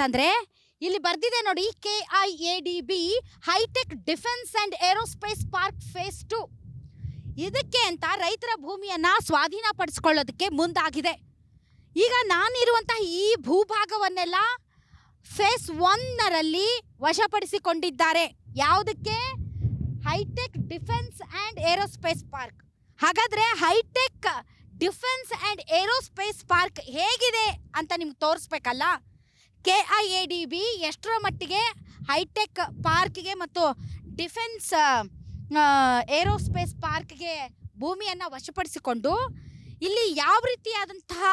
ಅಂತಂದ್ರೆ ಇಲ್ಲಿ ಬರ್ದಿದೆ ನೋಡಿ K I A D B hitech defence and aerospace park phase two ಇದಕ್ಕೆ ಅಂತ ರೈತರ ಭೂಮಿಯನ್ನ ಸ್ವಾಧೀನಪಡಿಸ್ಕೊಳ್ಳೋದಕ್ಕೆ ಮುಂದಾಗಿದೆ. ಈಗ ನಾನಿರುವಂತಹ ಈ ಭೂಭಾಗವನ್ನೆಲ್ಲ ಫೇಸ್ ಒನ್ನರಲ್ಲಿ ವಶಪಡಿಸಿಕೊಂಡಿದ್ದಾರೆ. ಯಾವುದಕ್ಕೆ? Hitech defence and aerospace park ಹಾಗಾದರೆ hitech defence and aerospace park ಹೇಗಿದೆ ಅಂತ ನಿಮ್ಗೆ ತೋರಿಸ್ಬೇಕಲ್ಲ? K I A D B ಎಷ್ಟರ ಮಟ್ಟಿಗೆ ಹೈಟೆಕ್ ಪಾರ್ಕ್ಗೆ ಮತ್ತು ಡಿಫೆನ್ಸ್ ಏರೋಸ್ಪೇಸ್ ಪಾರ್ಕ್ಗೆ ಭೂಮಿಯನ್ನು ವಶಪಡಿಸಿಕೊಂಡು ಇಲ್ಲಿ ಯಾವ ರೀತಿಯಾದಂತಹ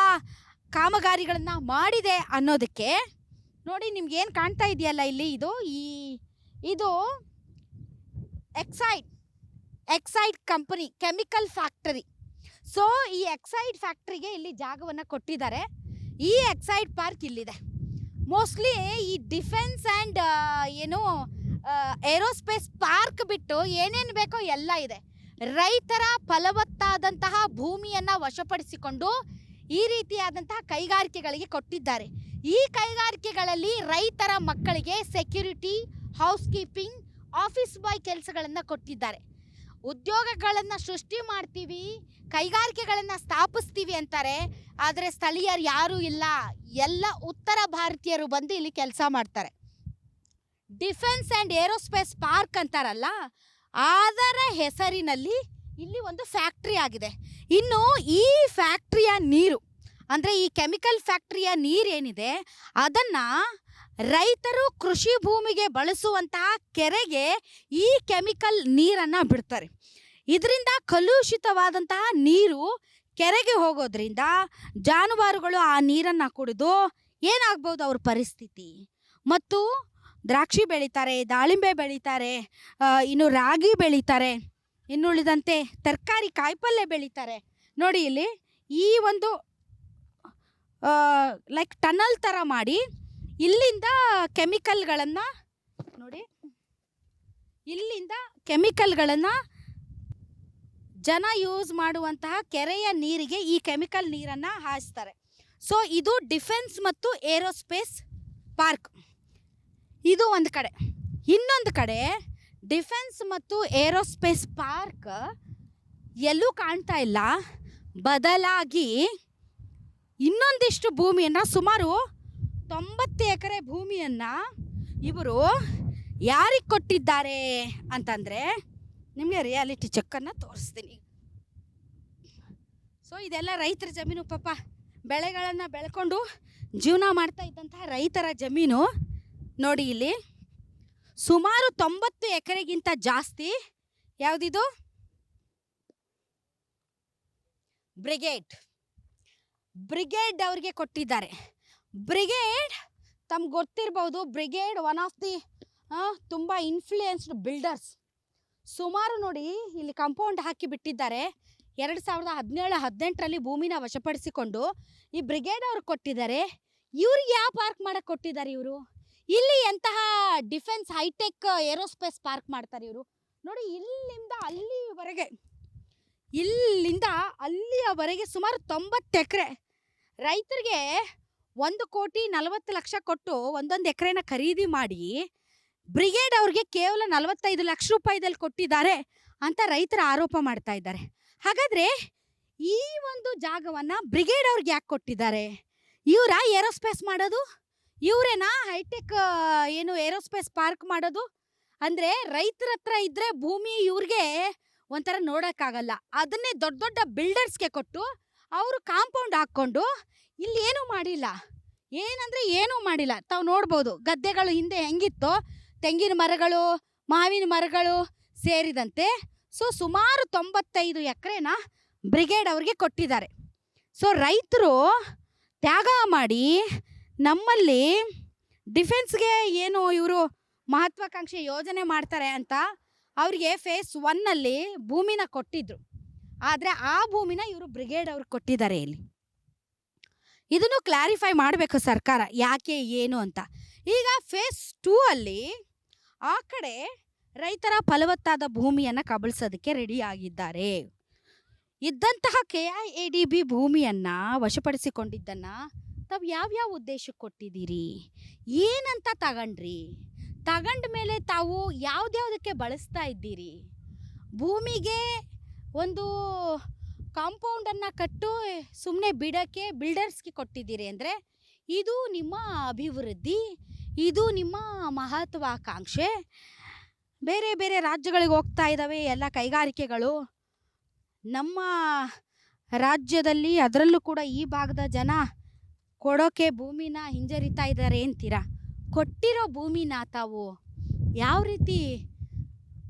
ಕಾಮಗಾರಿಗಳನ್ನು ಮಾಡಿದೆ ಅನ್ನೋದಕ್ಕೆ ನೋಡಿ ನಿಮ್ಗೆ ಏನು ಕಾಣ್ತಾ ಇದೆಯಲ್ಲ ಇಲ್ಲಿ ಇದು? ಈ, ಇದು Exide Exide company, chemical factory. So, ಈ ಎಕ್ಸೈಡ್ ಫ್ಯಾಕ್ಟ್ರಿಗೆ ಇಲ್ಲಿ ಜಾಗವನ್ನು ಕೊಟ್ಟಿದ್ದಾರೆ. ಈ ಎಕ್ಸೈಡ್ ಪಾರ್ಕ್ ಇಲ್ಲಿದೆ. ಮೋಸ್ಟ್ಲಿ ಈ ಡಿಫೆನ್ಸ್ ಆ್ಯಂಡ್ ಏನು ಏರೋಸ್ಪೇಸ್ ಪಾರ್ಕ್ ಬಿಟ್ಟು ಏನೇನು ಬೇಕೋ ಎಲ್ಲ ಇದೆ. ರೈತರ ಫಲವತ್ತಾದಂತಹ ಭೂಮಿಯನ್ನು ವಶಪಡಿಸಿಕೊಂಡು ಈ ರೀತಿಯಾದಂತಹ ಕೈಗಾರಿಕೆಗಳಿಗೆ ಕೊಟ್ಟಿದ್ದಾರೆ. ಈ ಕೈಗಾರಿಕೆಗಳಲ್ಲಿ ರೈತರ ಮಕ್ಕಳಿಗೆ security housekeeping office boy ಕೆಲಸಗಳನ್ನು ಕೊಟ್ಟಿದ್ದಾರೆ. ಉದ್ಯೋಗಗಳನ್ನು ಸೃಷ್ಟಿ ಮಾಡ್ತೀವಿ, ಕೈಗಾರಿಕೆಗಳನ್ನು ಸ್ಥಾಪಿಸ್ತೀವಿ ಅಂತಾರೆ, ಆದರೆ ಸ್ಥಳೀಯರು ಯಾರೂ ಇಲ್ಲ. ಎಲ್ಲ ಉತ್ತರ ಭಾರತೀಯರು ಬಂದು ಇಲ್ಲಿ ಕೆಲಸ ಮಾಡ್ತಾರೆ. ಡಿಫೆನ್ಸ್ ಆ್ಯಂಡ್ ಏರೋಸ್ಪೇಸ್ ಪಾರ್ಕ್ ಅಂತಾರಲ್ಲ, ಅದರ ಹೆಸರಿನಲ್ಲಿ ಇಲ್ಲಿ ಒಂದು ಫ್ಯಾಕ್ಟ್ರಿ ಆಗಿದೆ. ಇನ್ನು ಈ ಫ್ಯಾಕ್ಟ್ರಿಯ ನೀರು, ಅಂದರೆ ಈ ಕೆಮಿಕಲ್ ಫ್ಯಾಕ್ಟ್ರಿಯ ನೀರೇನಿದೆ, ಅದನ್ನು ರೈತರು ಕೃಷಿ ಭೂಮಿಗೆ ಬಳಸುವಂತಹ ಕೆರೆಗೆ ಈ ಕೆಮಿಕಲ್ ನೀರನ್ನು ಬಿಡ್ತಾರೆ. ಇದರಿಂದ ಕಲುಷಿತವಾದಂತಹ ನೀರು ಕೆರೆಗೆ ಹೋಗೋದ್ರಿಂದ ಜಾನುವಾರುಗಳು ಆ ನೀರನ್ನು ಕುಡಿದು ಏನಾಗ್ಬೋದು ಅವ್ರ ಪರಿಸ್ಥಿತಿ? ಮತ್ತು ದ್ರಾಕ್ಷಿ ಬೆಳೀತಾರೆ, ದಾಳಿಂಬೆ ಬೆಳೀತಾರೆ ಇನ್ನು ರಾಗಿ ಬೆಳೀತಾರೆ, ಇನ್ನುಳಿದಂತೆ ತರಕಾರಿ ಕಾಯಿಪಲ್ಯ ಬೆಳೀತಾರೆ. ನೋಡಿ ಇಲ್ಲಿ ಈ ಒಂದು ಲೈಕ್ ಟನಲ್ ಥರ ಮಾಡಿ ಇಲ್ಲಿಂದ ಕೆಮಿಕಲ್ಗಳನ್ನು ನೋಡಿ, ಇಲ್ಲಿಂದ ಕೆಮಿಕಲ್ಗಳನ್ನು ಜನ ಯೂಸ್ ಮಾಡುವಂತಹ ಕೆರೆಯ ನೀರಿಗೆ ಈ ಕೆಮಿಕಲ್ ನೀರನ್ನು ಹಾಯಿಸ್ತಾರೆ. ಸೊ ಇದು ಡಿಫೆನ್ಸ್ ಮತ್ತು ಏರೋಸ್ಪೇಸ್ ಪಾರ್ಕ್ ಇದು ಒಂದು ಕಡೆ. ಇನ್ನೊಂದು ಕಡೆ ಡಿಫೆನ್ಸ್ ಮತ್ತು ಏರೋಸ್ಪೇಸ್ ಪಾರ್ಕ್ ಎಲ್ಲೂ ಕಾಣ್ತಾ ಇಲ್ಲ. ಬದಲಾಗಿ ಇನ್ನೊಂದಿಷ್ಟು ಭೂಮಿಯನ್ನು ಸುಮಾರು ತೊಂಬತ್ತು ಎಕರೆ ಭೂಮಿಯನ್ನು ಇವರು ಯಾರಿಗೆ ಕೊಟ್ಟಿದ್ದಾರೆ ಅಂತಂದರೆ ನಿಮಗೆ ರಿಯಾಲಿಟಿ ಚೆಕ್ಕನ್ನು ತೋರಿಸ್ತೀನಿ ಸೊ ಇದೆಲ್ಲ ರೈತರ ಜಮೀನು ಪಾಪ. ಬೆಳೆಗಳನ್ನು ಬೆಳ್ಕೊಂಡು ಜೀವನ ಮಾಡ್ತಾ ಇದ್ದಂತಹ ರೈತರ ಜಮೀನು ನೋಡಿ ಇಲ್ಲಿ. ಸುಮಾರು ತೊಂಬತ್ತು ಎಕರೆಗಿಂತ ಜಾಸ್ತಿ ಯಾವುದಿದು? ಬ್ರಿಗೇಡ್. ಬ್ರಿಗೇಡ್ ಅವ್ರಿಗೆ ಕೊಟ್ಟಿದ್ದಾರೆ. ಬ್ರಿಗೇಡ್ ತಮ್ಗೆ ಗೊತ್ತಿರ್ಬೋದು, ಬ್ರಿಗೇಡ್ ಒನ್ ಆಫ್ ದಿ ತುಂಬ ಇನ್ಫ್ಲೂಯೆನ್ಸ್ಡ್ ಬಿಲ್ಡರ್ಸ್ ಸುಮಾರು ನೋಡಿ ಇಲ್ಲಿ ಕಾಂಪೌಂಡ್ ಹಾಕಿ ಬಿಟ್ಟಿದ್ದಾರೆ. ಎರಡು ಸಾವಿರದ ಹದಿನೇಳು, ಹದಿನೆಂಟರಲ್ಲಿ ಭೂಮಿನ ವಶಪಡಿಸಿಕೊಂಡು ಈ ಬ್ರಿಗೇಡ್ ಅವ್ರು ಕೊಟ್ಟಿದ್ದಾರೆ. ಇವ್ರಿಗೆ ಯಾವ ಪಾರ್ಕ್ ಮಾಡಕ್ಕೆ ಕೊಟ್ಟಿದ್ದಾರೆ ಇವರು? ಇಲ್ಲಿ ಎಂತಹ ಡಿಫೆನ್ಸ್ ಹೈಟೆಕ್ ಏರೋಸ್ಪೇಸ್ ಪಾರ್ಕ್ ಮಾಡ್ತಾರೆ ಇವರು? ನೋಡಿ, ಇಲ್ಲಿಂದ ಅಲ್ಲಿವರೆಗೆ, ಇಲ್ಲಿಂದ ಅಲ್ಲಿಯವರೆಗೆ ಸುಮಾರು ತೊಂಬತ್ತು ಎಕರೆ ರೈತರಿಗೆ ಒಂದು ಕೋಟಿ ನಲವತ್ತು ಲಕ್ಷ ಕೊಟ್ಟು ಒಂದೊಂದು ಎಕರೆನ ಖರೀದಿ ಮಾಡಿ ಬ್ರಿಗೇಡ್ ಅವ್ರಿಗೆ ಕೇವಲ ನಲವತ್ತೈದು ಲಕ್ಷ ರೂಪಾಯಿದಲ್ಲಿ ಕೊಟ್ಟಿದ್ದಾರೆ ಅಂತ ರೈತರ ಆರೋಪ ಮಾಡ್ತಾ ಇದ್ದಾರೆ. ಹಾಗಾದರೆ ಈ ಒಂದು ಜಾಗವನ್ನು ಬ್ರಿಗೇಡ್ ಅವ್ರಿಗೆ ಯಾಕೆ ಕೊಟ್ಟಿದ್ದಾರೆ? ಇವರ ಏರೋಸ್ಪೇಸ್ ಮಾಡೋದು? ಇವರೇನಾ ಹೈಟೆಕ್ ಏನು ಏರೋಸ್ಪೇಸ್ ಪಾರ್ಕ್ ಮಾಡೋದು? ಅಂದರೆ ರೈತರ ಹತ್ರ ಇದ್ದರೆ ಭೂಮಿ ಇವ್ರಿಗೆ ಒಂಥರ ನೋಡೋಕ್ಕಾಗಲ್ಲ. ಅದನ್ನೇ ದೊಡ್ಡ ದೊಡ್ಡ ಬಿಲ್ಡರ್ಸ್ಗೆ ಕೊಟ್ಟು ಅವರು ಕಾಂಪೌಂಡ್ ಹಾಕ್ಕೊಂಡು ಇಲ್ಲಿ ಏನೂ ಮಾಡಿಲ್ಲ. ಏನಂದರೆ ಏನೂ ಮಾಡಿಲ್ಲ. ತಾವು ನೋಡ್ಬೋದು ಗದ್ದೆಗಳು ಹಿಂದೆ ಹೆಂಗಿತ್ತೋ ತೆಂಗಿನ ಮರಗಳು, ಮಾವಿನ ಮರಗಳು ಸೇರಿದಂತೆ ಸೊ ಸುಮಾರು ತೊಂಬತ್ತೈದು ಎಕರೆನ ಬ್ರಿಗೇಡ್ ಅವ್ರಿಗೆ ಕೊಟ್ಟಿದ್ದಾರೆ. ಸೊ ರೈತರು ತ್ಯಾಗ ಮಾಡಿ ನಮ್ಮಲ್ಲಿ ಡಿಫೆನ್ಸ್ಗೆ ಏನು ಇವರು ಮಹತ್ವಾಕಾಂಕ್ಷೆ ಯೋಜನೆ ಮಾಡ್ತಾರೆ ಅಂತ ಅವ್ರಿಗೆ ಫೇಸ್ ಒನ್ನಲ್ಲಿ ಭೂಮಿನ ಕೊಟ್ಟಿದ್ರು. ಆದರೆ ಆ ಭೂಮಿನ ಇವರು ಬ್ರಿಗೇಡ್ ಅವ್ರಿಗೆ ಕೊಟ್ಟಿದ್ದಾರೆ ಇಲ್ಲಿ. ಇದನ್ನು ಕ್ಲಾರಿಫೈ ಮಾಡಬೇಕು ಸರ್ಕಾರ ಯಾಕೆ, ಏನು ಅಂತ. ಈಗ ಫೇಸ್ ಟೂ ಅಲ್ಲಿ ಆ ಕಡೆ ರೈತರ ಫಲವತ್ತಾದ ಭೂಮಿಯನ್ನು ಕಬಳಿಸೋದಕ್ಕೆ ರೆಡಿ ಆಗಿದ್ದಾರೆ. ಇದ್ದಂತಹ K I A D B ಭೂಮಿಯನ್ನು ವಶಪಡಿಸಿಕೊಂಡಿದ್ದನ್ನು ತಾವು ಯಾವ್ಯಾವ ಉದ್ದೇಶಕ್ಕೆ ಕೊಟ್ಟಿದ್ದೀರಿ? ಏನಂತ ತಗೊಂಡ್ರಿ? ತಗೊಂಡ ಮೇಲೆ ತಾವು ಯಾವುದ್ಯಾವುದಕ್ಕೆ ಬಳಸ್ತಾ ಇದ್ದೀರಿ? ಭೂಮಿಗೆ ಒಂದು ಕಾಂಪೌಂಡನ್ನು ಕಟ್ಟು ಸುಮ್ಮನೆ ಬಿಡೋಕ್ಕೆ ಬಿಲ್ಡರ್ಸ್ಗೆ ಕೊಟ್ಟಿದ್ದೀರಿ ಅಂದರೆ ಇದು ನಿಮ್ಮ ಅಭಿವೃದ್ಧಿ. ಇದು ನಿಮ್ಮ ಮಹತ್ವಾಕಾಂಕ್ಷೆ ಬೇರೆ ಬೇರೆ ರಾಜ್ಯಗಳಿಗೆ ಹೋಗ್ತಾ ಇದ್ದಾವೆ ಎಲ್ಲ ಕೈಗಾರಿಕೆಗಳು. ನಮ್ಮ ರಾಜ್ಯದಲ್ಲಿ ಅದರಲ್ಲೂ ಕೂಡ ಈ ಭಾಗದ ಜನ ಕೊಡೋಕೆ ಭೂಮಿನ ಹಿಂಜರಿತಾ ಇದ್ದಾರೆ ಅಂತೀರಾ? ಕೊಟ್ಟಿರೋ ಭೂಮಿನ ತಾವು ಯಾವ ರೀತಿ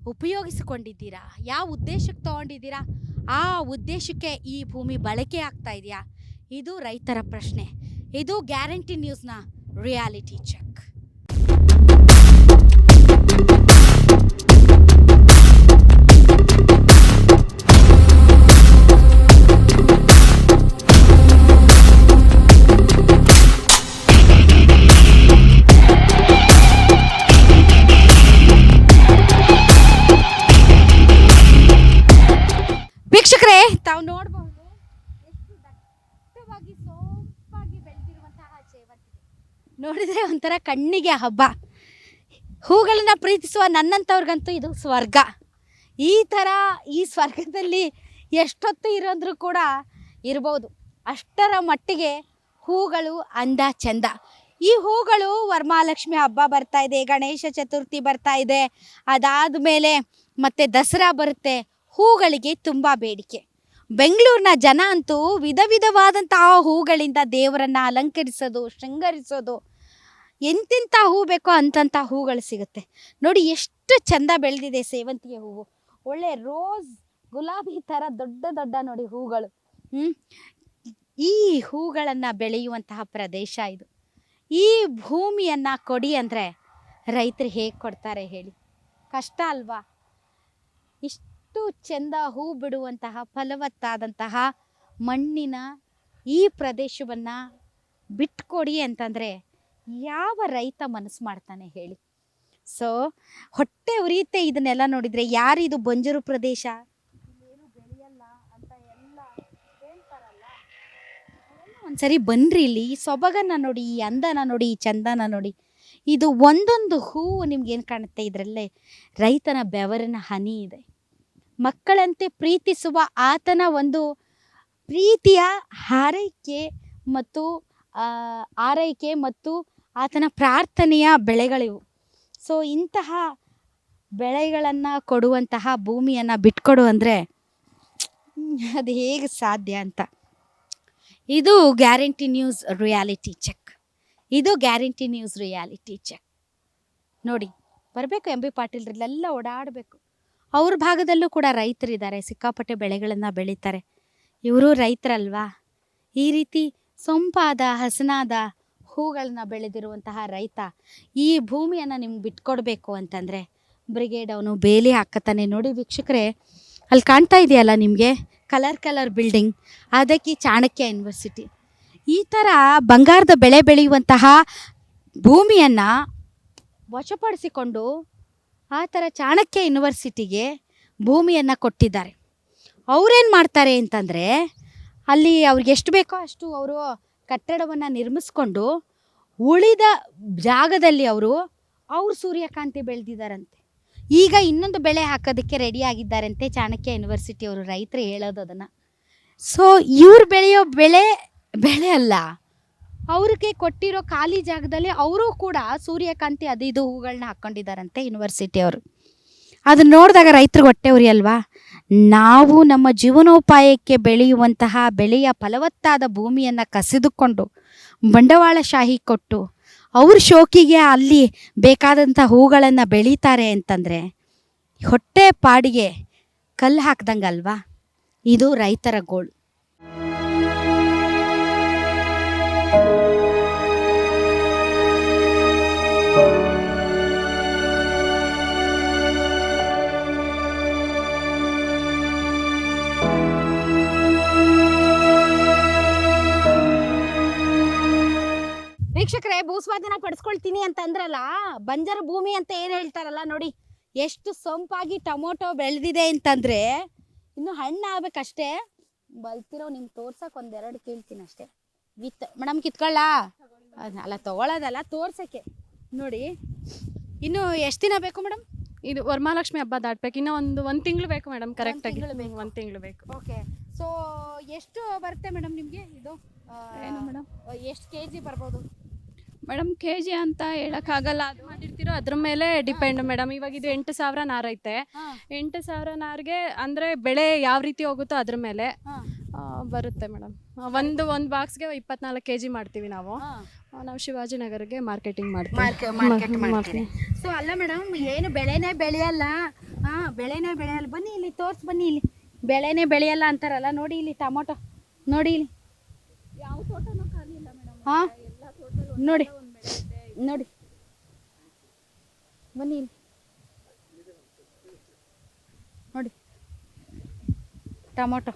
ಉಪಯೋಗಿಸಿಕೊಂಡಿದ್ದೀರಾ? ಯಾವ ಉದ್ದೇಶಕ್ಕೆ ತಗೊಂಡಿದ್ದೀರಾ? ಆ ಉದ್ದೇಶಕ್ಕೆ ಈ ಭೂಮಿ ಬಳಕೆ ಆಗ್ತಾ ಇದೆಯಾ? ಇದು ರೈತರ ಪ್ರಶ್ನೆ. ಇದು ಗ್ಯಾರಂಟಿ ನ್ಯೂಸ್ನ ರಿಯಾಲಿಟಿ ಚೆಕ್. ಒಂಥರ ಕಣ್ಣಿಗೆ ಹಬ್ಬ. ಹೂಗಳನ್ನು ಪ್ರೀತಿಸುವ ನನ್ನಂಥವ್ರಿಗಂತೂ ಇದು ಸ್ವರ್ಗ. ಈ ಥರ ಈ ಸ್ವರ್ಗದಲ್ಲಿ ಎಷ್ಟೊತ್ತು ಇರೋದ್ರೂ ಕೂಡ ಇರ್ಬೋದು. ಅಷ್ಟರ ಮಟ್ಟಿಗೆ ಹೂಗಳು ಅಂದ ಚಂದ. ಈ ಹೂಗಳು ವರಮಹಾಲಕ್ಷ್ಮಿ ಹಬ್ಬ ಬರ್ತಾ ಇದೆ, ಗಣೇಶ ಚತುರ್ಥಿ ಬರ್ತಾ ಇದೆ. ಅದಾದ ಮೇಲೆ ಮತ್ತೆ ದಸರಾ ಬರುತ್ತೆ. ಹೂಗಳಿಗೆ ತುಂಬ ಬೇಡಿಕೆ. ಬೆಂಗಳೂರಿನ ಜನ ಅಂತೂ ವಿಧ ವಿಧವಾದಂತಹ ಹೂಗಳಿಂದ ದೇವರನ್ನ ಅಲಂಕರಿಸೋದು, ಶೃಂಗರಿಸೋದು ಎಂತೆಂಥ ಹೂ ಬೇಕೋ ಅಂತಂಥ ಹೂಗಳು ಸಿಗುತ್ತೆ. ನೋಡಿ ಎಷ್ಟು ಚಂದ ಬೆಳೆದಿದೆ ಸೇವಂತಿಗೆ ಹೂವು ಒಳ್ಳೆ ರೋಸ್, ಗುಲಾಬಿ ಥರ ದೊಡ್ಡ ದೊಡ್ಡ ನೋಡಿ ಹೂಗಳು. ಹ್ಞೂ ಈ ಹೂಗಳನ್ನು ಬೆಳೆಯುವಂತಹ ಪ್ರದೇಶ ಇದು. ಈ ಭೂಮಿಯನ್ನು ಕೊಡಿ ಅಂದರೆ ರೈತರು ಹೇಗೆ ಕೊಡ್ತಾರೆ ಹೇಳಿ. ಕಷ್ಟ ಅಲ್ವಾ? ಇಷ್ಟು ಚೆಂದ ಹೂ ಬಿಡುವಂತಹ, ಫಲವತ್ತಾದಂತಹ ಮಣ್ಣಿನ ಈ ಪ್ರದೇಶವನ್ನು ಬಿಟ್ಕೊಡಿ ಅಂತಂದರೆ ಯಾವ ರೈತ ಮನಸ್ಸು ಮಾಡ್ತಾನೆ ಹೇಳಿ. ಸೊ ಹೊಟ್ಟೆ ಉರಿಯುತ್ತೆ ಇದನ್ನೆಲ್ಲ ನೋಡಿದರೆ ಯಾರಿದು ಬಂಜರು ಪ್ರದೇಶ? ಏನು ಬೆಳೆಯಲ್ಲ ಅಂತ ಎಲ್ಲ ಹೇಳ್ತಾರಲ್ಲ. ಒಂದ್ಸರಿ ಬನ್ರಿ ಇಲ್ಲಿ. ಈ ಸೊಬಗನ್ನ ನೋಡಿ ಈ ಅಂದನ ನೋಡಿ ಈ ಚಂದನ ನೋಡಿ. ಇದು ಒಂದೊಂದು ಹೂವು ನಿಮ್ಗೇನು ಏನು ಕಾಣುತ್ತೆ ಇದರಲ್ಲೇ? ರೈತನ ಬೆವರಿನ ಹನಿ ಇದೆ. ಮಕ್ಕಳಂತೆ ಪ್ರೀತಿಸುವ ಆತನ ಒಂದು ಪ್ರೀತಿಯ ಹಾರೈಕೆ ಮತ್ತು ಆರೈಕೆ ಮತ್ತು ಆತನ ಪ್ರಾರ್ಥನೆಯ ಬೆಳೆಗಳಿವು. ಸೊ ಇಂತಹ ಬೆಳೆಗಳನ್ನು ಕೊಡುವಂತಹ ಭೂಮಿಯನ್ನು ಬಿಟ್ಕೊಡು ಅಂದರೆ ಅದು ಹೇಗೆ ಸಾಧ್ಯ ಅಂತ. ಇದು ಗ್ಯಾರಂಟಿ ನ್ಯೂಸ್ ರಿಯಾಲಿಟಿ ಚೆಕ್. ಇದು ಗ್ಯಾರಂಟಿ ನ್ಯೂಸ್ ರಿಯಾಲಿಟಿ ಚೆಕ್. ನೋಡಿ, ಬರಬೇಕು ಎಂ ಬಿ ಪಾಟೀಲ್ರಲ್ಲೆಲ್ಲ ಓಡಾಡಬೇಕು. ಅವ್ರ ಭಾಗದಲ್ಲೂ ಕೂಡ ರೈತರಿದ್ದಾರೆ, ಸಿಕ್ಕಾಪಟ್ಟೆ ಬೆಳೆಗಳನ್ನು ಬೆಳೀತಾರೆ. ಇವರು ರೈತರಲ್ವಾ? ಈ ರೀತಿ ಸೊಂಪಾದ, ಹಸನಾದ ಹೂಗಳನ್ನ ಬೆಳೆದಿರುವಂತಹ ರೈತ ಈ ಭೂಮಿಯನ್ನು ನಿಮ್ಗೆ ಬಿಟ್ಕೊಡ್ಬೇಕು ಅಂತಂದರೆ ಬ್ರಿಗೇಡ್ ಅವನು ಬೇಲಿ ಹಾಕತಾನೆ ನೋಡಿ ವೀಕ್ಷಕರೇ, ಅಲ್ಲಿ ಕಾಣ್ತಾ ಇದೆಯಲ್ಲ ನಿಮಗೆ? ಕಲರ್ ಕಲರ್ ಬಿಲ್ಡಿಂಗ್, ಅದಕ್ಕೆ ಚಾಣಕ್ಯ ಯೂನಿವರ್ಸಿಟಿ. ಈ ಥರ ಬಂಗಾರದ ಬೆಳೆ ಬೆಳೆಯುವಂತಹ ಭೂಮಿಯನ್ನು ವಶಪಡಿಸಿಕೊಂಡು ಆ ಥರ ಚಾಣಕ್ಯ ಯೂನಿವರ್ಸಿಟಿಗೆ ಭೂಮಿಯನ್ನು ಕೊಟ್ಟಿದ್ದಾರೆ. ಅವ್ರೇನು ಮಾಡ್ತಾರೆ ಅಂತಂದರೆ, ಅಲ್ಲಿ ಅವ್ರಿಗೆ ಎಷ್ಟು ಬೇಕೋ ಅಷ್ಟು ಅವರು ಕಟ್ಟಡವನ್ನು ನಿರ್ಮಿಸ್ಕೊಂಡು ಉಳಿದ ಜಾಗದಲ್ಲಿ ಅವರು, ಅವ್ರು ಸೂರ್ಯಕಾಂತಿ ಬೆಳೆದಿದ್ದಾರಂತೆ ಈಗ ಇನ್ನೊಂದು ಬೆಳೆ ಹಾಕೋದಕ್ಕೆ ರೆಡಿ ಆಗಿದ್ದಾರಂತೆ ಚಾಣಕ್ಯ ಯೂನಿವರ್ಸಿಟಿ ಅವರು ರೈತರು ಹೇಳೋದು ಅದನ್ನು. ಸೊ ಇವ್ರು ಬೆಳೆಯೋ ಬೆಳೆ ಬೆಳೆ ಅಲ್ಲ. ಅವ್ರಿಗೆ ಕೊಟ್ಟಿರೋ ಖಾಲಿ ಜಾಗದಲ್ಲಿ ಅವರು ಕೂಡ ಸೂರ್ಯಕಾಂತಿ ಅದು ಇದು ಹೂಗಳನ್ನ ಹಾಕ್ಕೊಂಡಿದ್ದಾರಂತೆ ಯೂನಿವರ್ಸಿಟಿ ಅವರು. ಅದನ್ನ ನೋಡಿದಾಗ ರೈತರಿಗೆ ಹೊಟ್ಟೆ ಉರಿ ಅಲ್ವಾ ನಾವು ನಮ್ಮ ಜೀವನೋಪಾಯಕ್ಕೆ ಬೆಳೆಯುವಂತಹ ಬೆಳೆಯ ಫಲವತ್ತಾದ ಭೂಮಿಯನ್ನು ಕಸಿದುಕೊಂಡು ಬಂಡವಾಳಶಾಹಿ ಕೊಟ್ಟು ಅವ್ರ ಶೋಕಿಗೆ ಅಲ್ಲಿ ಬೇಕಾದಂಥ ಹೂಗಳನ್ನು ಬೆಳೀತಾರೆ ಅಂತಂದರೆ ಹೊಟ್ಟೆ ಪಾಡಿಗೆ ಕಲ್ಲು ಹಾಕ್ದಂಗಲ್ವಾ? ಇದು ರೈತರ ಗೋಳು. ವೀಕ್ಷಕರೇ ಭೂಸ್ವಾಧೀನ ಪಡಿಸ್ಕೊಳ್ತೀನಿ ಅಂತ ಅಂದ್ರಲ್ಲ ಬಂಜರು ಭೂಮಿ ಅಂತ ಏನು ಹೇಳ್ತಾರಲ್ಲ ನೋಡಿ ಎಷ್ಟು ಸೊಂಪಾಗಿ ಟೊಮೊಟೊ ಬೆಳೆದಿದೆ ಅಂತಂದ್ರೆ ಇನ್ನು ಹಣ್ಣು ಆಗ್ಬೇಕಷ್ಟೇ. ಬಲ್ತಿರೋ ನಿಮ್ಗೆ ತೋರ್ಸಕ್ಕೆ ಒಂದೆರಡು ಕೇಳ್ತೀನಿ ಅಷ್ಟೇ. ವಿತ್ ಮೇಡಮ್ ಕಿತ್ಕೊಳ್ಳ? ಅಲ್ಲ ತಗೊಳ್ಳೋದಲ್ಲ ತೋರ್ಸಕ್ಕೆ. ನೋಡಿ ಇನ್ನು ಎಷ್ಟು ದಿನ ಬೇಕು ಮೇಡಮ್? ಇದು ವರಮಹಾಲಕ್ಷ್ಮಿ ಹಬ್ಬ ದಾಟ್ಬೇಕು. ಇನ್ನೂ ಒಂದು ಒಂದು ತಿಂಗಳು ಬೇಕು ಮೇಡಮ್ ಕರೆಕ್ಟಾಗಿ. ಒಂದು ತಿಂಗಳು ಬೇಕು. ಓಕೆ. ಸೊ ಎಷ್ಟು ಬರುತ್ತೆ ಮೇಡಮ್ ನಿಮಗೆ ಇದು? ಏನು ಮೇಡಮ್? ಎಷ್ಟು ಕೆ ಜಿ ಬರ್ಬೋದು? ಮೇಡಮ್ ಕೆ ಜಿ ಅಂತ ಹೇಳೋಕ್ಕಾಗಲ್ಲ. ಅದು ಮಾಡಿರ್ತೀರೋ ಅದ್ರ ಮೇಲೆ ಡಿಪೆಂಡ್ ಮೇಡಮ್. ಇವಾಗ ಇದು ಎಂಟು ಸಾವಿರ ನಾರೈತೆ ಎಂಟು ಸಾವಿರ ನಾರಿಗೆ ಅಂದರೆ ಬೆಳೆ ಯಾವ ರೀತಿ ಹೋಗುತ್ತೋ ಅದ್ರ ಮೇಲೆ ಆ, ಬರುತ್ತೆ ಮೇಡಮ್. ಒಂದು ಒಂದು ಬಾಕ್ಸ್ಗೆ ಇಪ್ಪತ್ನಾಲ್ಕು ಕೆ ಜಿ ಮಾಡ್ತೀವಿ ನಾವು. ಆ, ನಾವು ಶಿವಾಜಿನಗರ್ಗೆ ಮಾರ್ಕೆಟಿಂಗ್ ಮಾಡ್ತೀವಿ. ಮಾರ್ಕೆ ಮಾರ್ಕೆಟ್ ಮಾಡ್ತೀನಿ ಸೊ ಅಲ್ಲ ಮೇಡಮ್ ಏನು ಬೆಳೆನೇ ಬೆಳೆಯಲ್ಲ. ಹಾಂ ಬೆಳೆನೇ ಬೆಳೆಯಲ್ಲ. ಬನ್ನಿ ಇಲ್ಲಿ ತೋರ್ಸ್ ಬನ್ನಿ ಇಲ್ಲಿ. ಬೆಳೆನೇ ಬೆಳೆಯಲ್ಲ ಅಂತಾರಲ್ಲ. ನೋಡಿ ಇಲ್ಲಿ ಟೊಮೊಟೊ. ನೋಡಿ ಇಲ್ಲಿ. ಯಾವ ತೋಟನೂ ಖಾಲಿ ಇಲ್ಲ ಮೇಡಮ್ ನೋಡಿ. ನೋಡಿ. ಬನ್ನಿ ಇಲ್ಲಿ. ನೋಡಿ. ಟೊಮೊಟೊ.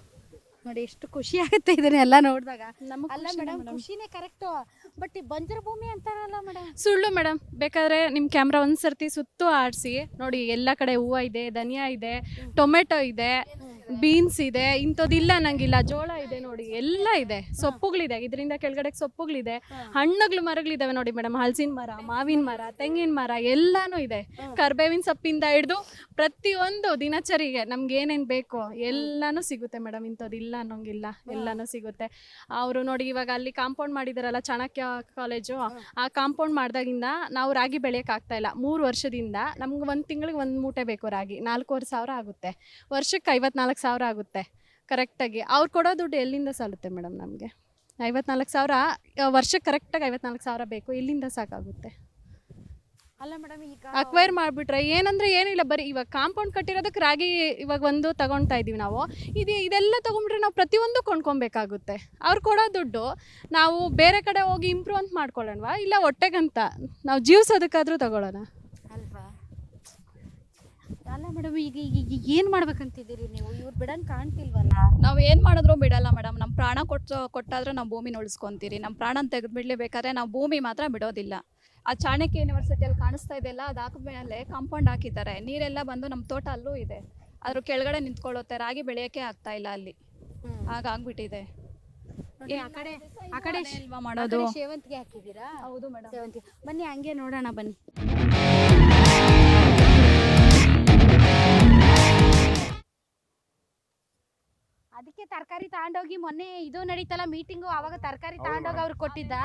ನೋಡಿ ಎಷ್ಟು ಖುಷಿ ಆಗುತ್ತೆ ಇದನ್ನೆಲ್ಲ ನೋಡಿದಾಗ. ನಮಗೆ ಅಲ್ಲ ಮೇಡಮ್ ಖುಷಿನೇ ಕರೆಕ್ಟು ಬಟ್ ಈ ಬಂಜರ ಭೂಮಿ ಅಂತಾರಲ್ಲ ಮೇಡಮ್ ಸುಳ್ಳು ಮೇಡಮ್ ಬೇಕಾದ್ರೆ ನಿಮ್ಮ ಕ್ಯಾಮ್ರಾ ಒಂದು ಸರ್ತಿ ಸುತ್ತು ಆಡಿಸಿ. ನೋಡಿ ಎಲ್ಲ ಕಡೆ ಹೂವು ಇದೆ ಧನಿಯಾ ಇದೆ ಟೊಮೆಟೊ ಇದೆ. ಬೀನ್ಸ್ ಇದೆ ಇಂಥದ್ದಿಲ್ಲ ನಂಗಿಲ್ಲ ಜೋಳ ಇದೆ ನೋಡಿ ಎಲ್ಲ ಇದೆ. ಸೊಪ್ಪುಗಳಿದೆ ಇದರಿಂದ ಕೆಳಗಡೆ ಸೊಪ್ಪುಗಳಿದೆ. ಹಣ್ಣುಗಳು ಮರಗಳಿದಾವೆ ನೋಡಿ ಮೇಡಮ್ ಹಲಸಿನ ಮರ ಮಾವಿನ ಮರ ತೆಂಗಿನ ಮರ ಎಲ್ಲಾನು ಇದೆ. ಕರ್ಬೇವಿನ ಸೊಪ್ಪಿಂದ ಹಿಡಿದು ಪ್ರತಿಯೊಂದು ದಿನಚರಿಗೆ ನಮ್ಗೆ ಏನೇನು ಬೇಕು ಎಲ್ಲಾನು ಸಿಗುತ್ತೆ ಮೇಡಮ್ ಇಂಥದ್ದಿಲ್ಲ ಅನ್ನೋಂಗಿಲ್ಲ ಎಲ್ಲಾನು ಸಿಗುತ್ತೆ. ಅವರು ನೋಡಿ ಇವಾಗ ಅಲ್ಲಿ ಕಾಂಪೌಂಡ್ ಮಾಡಿದಾರಲ್ಲ ಚಾಣಕ್ಯ ಕಾಲೇಜು ಆ ಕಾಂಪೌಂಡ್ ಮಾಡ್ದಾಗಿಂದ ನಾವು ರಾಗಿ ಬೆಳೆಯಕ್ಕೆ ಆಗ್ತಾ ಇಲ್ಲ. ಮೂರು ವರ್ಷದಿಂದ ನಮ್ಗೆ ಒಂದು ತಿಂಗಳಿಗೆ ಒಂದು ಮೂಟೆ ಬೇಕು ರಾಗಿ ನಾಲ್ಕೂವರೆ ಸಾವಿರ ಆಗುತ್ತೆ. ವರ್ಷಕ್ಕೆ ಐವತ್ನಾಲ್ಕು ಸಾವಿರ ಆಗುತ್ತೆ ಕರೆಕ್ಟಾಗಿ ಅವ್ರು ಕೊಡೋ ದುಡ್ಡು ಎಲ್ಲಿಂದ ಸಾಲುತ್ತೆ ಮೇಡಮ್ ನಮಗೆ? ಐವತ್ನಾಲ್ಕು ಸಾವಿರ ವರ್ಷಕ್ಕೆ ಕರೆಕ್ಟಾಗಿ ಐವತ್ನಾಲ್ಕು ಸಾವಿರ ಬೇಕು ಇಲ್ಲಿಂದ ಸಾಕಾಗುತ್ತೆ. ಅಲ್ಲ ಮೇಡಮ್ ಈಗ ಅಕ್ವೈರ್ ಮಾಡಿಬಿಟ್ರೆ ಏನಂದ್ರೆ ಏನಿಲ್ಲ ಬರೀ ಇವಾಗ ಕಾಂಪೌಂಡ್ ಕಟ್ಟಿರೋದಕ್ಕೆ ರಾಗಿ ಇವಾಗ ಒಂದು ತಗೊಳ್ತಾ ಇದ್ದೀವಿ ನಾವು. ಇದು ಇದೆಲ್ಲ ತೊಗೊಂಡ್ರೆ ನಾವು ಪ್ರತಿಯೊಂದು ಕೊಂಡ್ಕೊಬೇಕಾಗುತ್ತೆ. ಅವ್ರು ಕೊಡೋ ದುಡ್ಡು ನಾವು ಬೇರೆ ಕಡೆ ಹೋಗಿ ಇಂಪ್ರೂವ್ ಅಂತ ಮಾಡ್ಕೊಳ್ಳೋಣವಾ? ಇಲ್ಲ ಹೊಟ್ಟೆಗಂತ ನಾವು ಜೀವಿಸೋದಕ್ಕಾದರೂ ತಗೊಳ್ಳೋಣ. ಅಲ್ಲ ಮೇಡಮ್ ಈಗ ಈಗ ಏನು ಮಾಡ್ಬೇಕಂತಿದ್ದೀರಿ ನೀವು? ಇವ್ರು ಬಿಡಂಗೆ ಕಾಣ್ತಿಲ್ವಲ್ಲ? ನಾವು ಏನು ಮಾಡಿದ್ರು ಬಿಡಲ್ಲ ಮೇಡಮ್. ನಮ್ಮ ಪ್ರಾಣ ಕೊಟ್ಟು ಕೊಟ್ಟಾದ್ರೆ ನಾವು ಭೂಮಿನ ಉಳಿಸ್ಕೊಂತೀರಿ. ನಮ್ಮ ಪ್ರಾಣ ತೆಗೆದು ಬಿಡಲೇಬೇಕಾದ್ರೆ ನಾವು ಭೂಮಿ ಮಾತ್ರ ಬಿಡೋದಿಲ್ಲ. ಆ ಚಾಣಕ್ಯ ಯೂನಿವರ್ಸಿಟಿಯಲ್ಲಿ ಕಾಣಿಸ್ತಾ ಇದೆಯಲ್ಲ ಅದು ಹಾಕಿದ್ಮೇಲೆ ಕಾಂಪೌಂಡ್ ಹಾಕಿದ್ದಾರೆ. ನೀರೆಲ್ಲ ಬಂದು ನಮ್ಮ ತೋಟ ಅಲ್ಲೂ ಇದೆ. ಅದ್ರ ಕೆಳಗಡೆ ನಿಂತ್ಕೊಳ್ಳುತ್ತೆ. ರಾಗಿ ಬೆಳೆಯೋಕ್ಕೆ ಆಗ್ತಾ ಇಲ್ಲ ಅಲ್ಲಿ. ಹಾಗಾಗ್ಬಿಟ್ಟಿದೆ ಆ ಕಡೆ ಆ ಕಡೆ ಮಾಡೋದು ಸೇವಂತಿಗೆ ಹಾಕಿದ್ದೀರಾ? ಹೌದು ಮೇಡಮ್. ಸೇವಂತಿಗೆ ಬನ್ನಿ ಹಂಗೆ ನೋಡೋಣ ಬನ್ನಿ. ಅದಕ್ಕೆ ತರಕಾರಿ ತಗೊಂಡೋಗಿ ಮೊನ್ನೆ ಇದು ನಡೀತಲ್ಲ ಮೀಟಿಂಗು ಅವಾಗ ತರಕಾರಿ ತಗೊಂಡೋಗಿ ಅವ್ರಿಗೆ ಕೊಟ್ಟಿದ್ದ.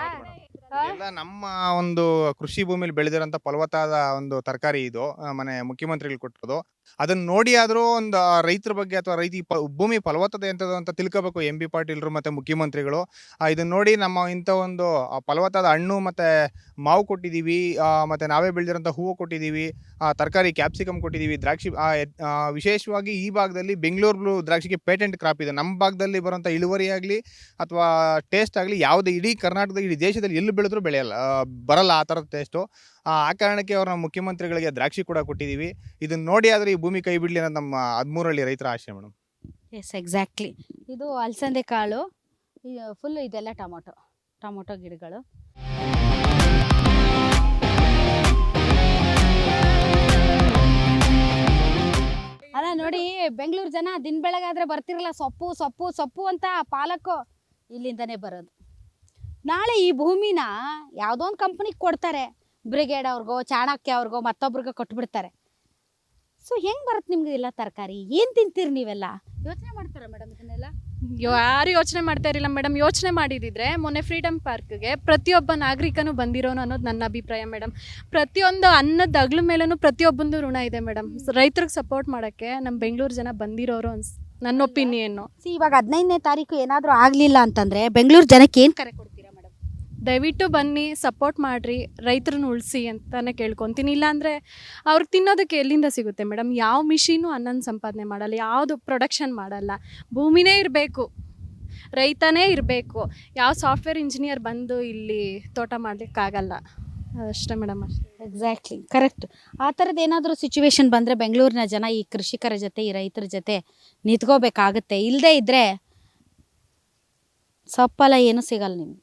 ಎಲ್ಲ ನಮ್ಮ ಒಂದು ಕೃಷಿ ಭೂಮಿಲಿ ಬೆಳೆದಿರೋಂಥ ಫಲವತ್ತಾದ ಒಂದು ತರಕಾರಿ ಇದು. ಆ, ಮನೆ ಮುಖ್ಯಮಂತ್ರಿಗಳು ಕೊಟ್ಟಿರೋದು. ಅದನ್ನ ನೋಡಿ ಆದರೂ ಒಂದು ರೈತರ ಬಗ್ಗೆ ಅಥವಾ ರೈತ ಭೂಮಿ ಫಲವತ್ತತೆ ಎಂಥದ್ದು ಅಂತ ತಿಳ್ಕೋಬೇಕು ಎಂ ಬಿ ಪಾಟೀಲ್ರು ಮತ್ತೆ ಮುಖ್ಯಮಂತ್ರಿಗಳು. ಇದನ್ನ ನೋಡಿ ನಮ್ಮ ಇಂಥ ಒಂದು ಫಲವತ್ತಾದ ಹಣ್ಣು ಮತ್ತೆ ಮಾವು ಕೊಟ್ಟಿದ್ದೀವಿ ಮತ್ತು ನಾವೇ ಬೆಳೆದಿರೋಂಥ ಹೂವು ಕೊಟ್ಟಿದ್ದೀವಿ ತರಕಾರಿ ಕ್ಯಾಪ್ಸಿಕಮ್ ಕೊಟ್ಟಿದ್ದೀವಿ ದ್ರಾಕ್ಷಿ ವಿಶೇಷವಾಗಿ ಈ ಭಾಗದಲ್ಲಿ ಬೆಂಗಳೂರು ದ್ರಾಕ್ಷಿಗೆ ಪೇಟೆಂಟ್ ಕ್ರಾಪ್ ಇದೆ. ನಮ್ಮ ಭಾಗದಲ್ಲಿ ಬರುವಂಥ ಇಳುವರಿ ಆಗಲಿ ಅಥವಾ ಟೇಸ್ಟ್ ಆಗಲಿ, ಯಾವುದೇ ಇಡೀ ಕರ್ನಾಟಕದ, ಇಡೀ ದೇಶದಲ್ಲಿ ಎಲ್ಲಿ ಬೆಳೆದರೂ ಬೆಳೆಯಲ್ಲ ಬರಲ್ಲ ಆ ಥರದ ಟೇಸ್ಟು. ಆ ಕಾರಣಕ್ಕೆ ಅವ್ರನ್ನ ಮುಖ್ಯಮಂತ್ರಿಗಳಿಗೆ ದ್ರಾಕ್ಷಿ ಕೂಡ ಕೊಟ್ಟಿದ್ದೀವಿ ಇದನ್ನ ನೋಡಿ ಆದರೆ ಈ ಭೂಮಿ ಕೈ ಬಿಡಲಿ ಅನ್ನೋದು ನಮ್ಮ ಹದಿಮೂರಳ್ಳಿ ರೈತರ ಆಶೆ ಮೇಡಮ್. ಎಸ್ ಎಕ್ಸಾಕ್ಟ್ಲಿ ಇದು ಅಲಸಂದೆ ಕಾಳು ಫುಲ್ ಇದೆಲ್ಲ ಟೊಮೊಟೊ ಟೊಮೊಟೊ ಗಿಡಗಳು. ಅಲ್ಲ ನೋಡಿ, ಬೆಂಗಳೂರು ಜನ ದಿನ ಬೆಳಗಾದ್ರೆ ಬರ್ತಿರಲ್ಲ, ಸೊಪ್ಪು ಸೊಪ್ಪು ಸೊಪ್ಪು ಅಂತ ಪಾಲಕ್ಕು ಇಲ್ಲಿಂದನೇ ಬರೋದು. ನಾಳೆ ಈ ಭೂಮಿನ ಯಾವುದೋ ಒಂದು ಕಂಪ್ನಿಗೆ ಕೊಡ್ತಾರೆ. ಬ್ರಿಗೇಡ್ ಅವ್ರಿಗೋ ಚಾಣಕ್ಯ ಅವ್ರಿಗೋ ಮತ್ತೊಬ್ರಿಗೋ ಕೊಟ್ಬಿಡ್ತಾರೆ. ಸೊ ಹೆಂಗ್ ಬರುತ್ತೆ ನಿಮ್ಗೆ ಇಲ್ಲ ತರಕಾರಿ? ಏನ್ ತಿಂತೀರಿ ನೀವೆಲ್ಲ? ಯೋಚನೆ ಮಾಡ್ತಾರ ಮೇಡಮ್ ಇದನ್ನೆಲ್ಲ? ಯಾರು ಯೋಚನೆ ಮಾಡ್ತಾ ಇರಲಿಲ್ಲ ಮೇಡಮ್ ಯೋಚನೆ ಮಾಡಿದಿದ್ರೆ ಮೊನ್ನೆ ಫ್ರೀಡಮ್ ಪಾರ್ಕ್ಗೆ ಪ್ರತಿಯೊಬ್ಬ ನಾಗರಿಕನು ಬಂದಿರೋನು ಅನ್ನೋದು ನನ್ನ ಅಭಿಪ್ರಾಯ ಮೇಡಮ್ ಪ್ರತಿಯೊಂದು ಅನ್ನದ ಅಗ್ಲ ಮೇಲೂ ಪ್ರತಿಯೊಬ್ಬಂದು ಋಣ ಇದೆ ಮೇಡಮ್ ರೈತರಿಗೆ ಸಪೋರ್ಟ್ ಮಾಡೋಕ್ಕೆ ನಮ್ಮ ಬೆಂಗಳೂರು ಜನ ಬಂದಿರೋರು ಅನ್ಸ್ ನನ್ನ ಒಪಿನಿಯನ್ನು ಸಿ ಇವಾಗ ಹದಿನೈದನೇ ತಾರೀಕು ಏನಾದರೂ ಆಗಲಿಲ್ಲ ಅಂತಂದ್ರೆ ಬೆಂಗಳೂರು ಜನಕ್ಕೆ ಏನು ಕರೆ ಮೇಡಮ್ ದಯವಿಟ್ಟು ಬನ್ನಿ ಸಪೋರ್ಟ್ ಮಾಡಿರಿ, ರೈತರನ್ನ ಉಳಿಸಿ ಅಂತಾನೆ ಕೇಳ್ಕೊತೀನಿ. ಇಲ್ಲಾಂದರೆ ಅವ್ರಿಗೆ ತಿನ್ನೋದಕ್ಕೆ ಎಲ್ಲಿಂದ ಸಿಗುತ್ತೆ ಮೇಡಮ್? ಯಾವ ಮಿಷಿನು ಅನ್ನನ ಸಂಪಾದನೆ ಮಾಡಲ್ಲ, ಯಾವುದು ಪ್ರೊಡಕ್ಷನ್ ಮಾಡಲ್ಲ. ಭೂಮಿನೇ ಇರಬೇಕು, ರೈತನೇ ಇರಬೇಕು. ಯಾವ ಸಾಫ್ಟ್ವೇರ್ ಇಂಜಿನಿಯರ್ ಬಂದು ಇಲ್ಲಿ ತೋಟ ಮಾಡಲಿಕ್ಕಾಗಲ್ಲ. ಅಷ್ಟೇ ಮೇಡಮ್ ಅಷ್ಟೇ. ಎಕ್ಸಾಕ್ಟ್ಲಿ ಕರೆಕ್ಟ್ ಆ ಥರದ್ದು ಏನಾದರೂ ಸಿಚುವೇಶನ್ ಬಂದರೆ ಬೆಂಗಳೂರಿನ ಜನ ಈ ಕೃಷಿಕರ ಜೊತೆ, ಈ ರೈತರ ಜೊತೆ ನಿಂತ್ಕೋಬೇಕಾಗುತ್ತೆ. ಇಲ್ಲದೇ ಇದ್ದರೆ ಸಪ್ಪಲ ಏನೂ ಸಿಗಲ್ಲ ನಿಮ್ಗೆ.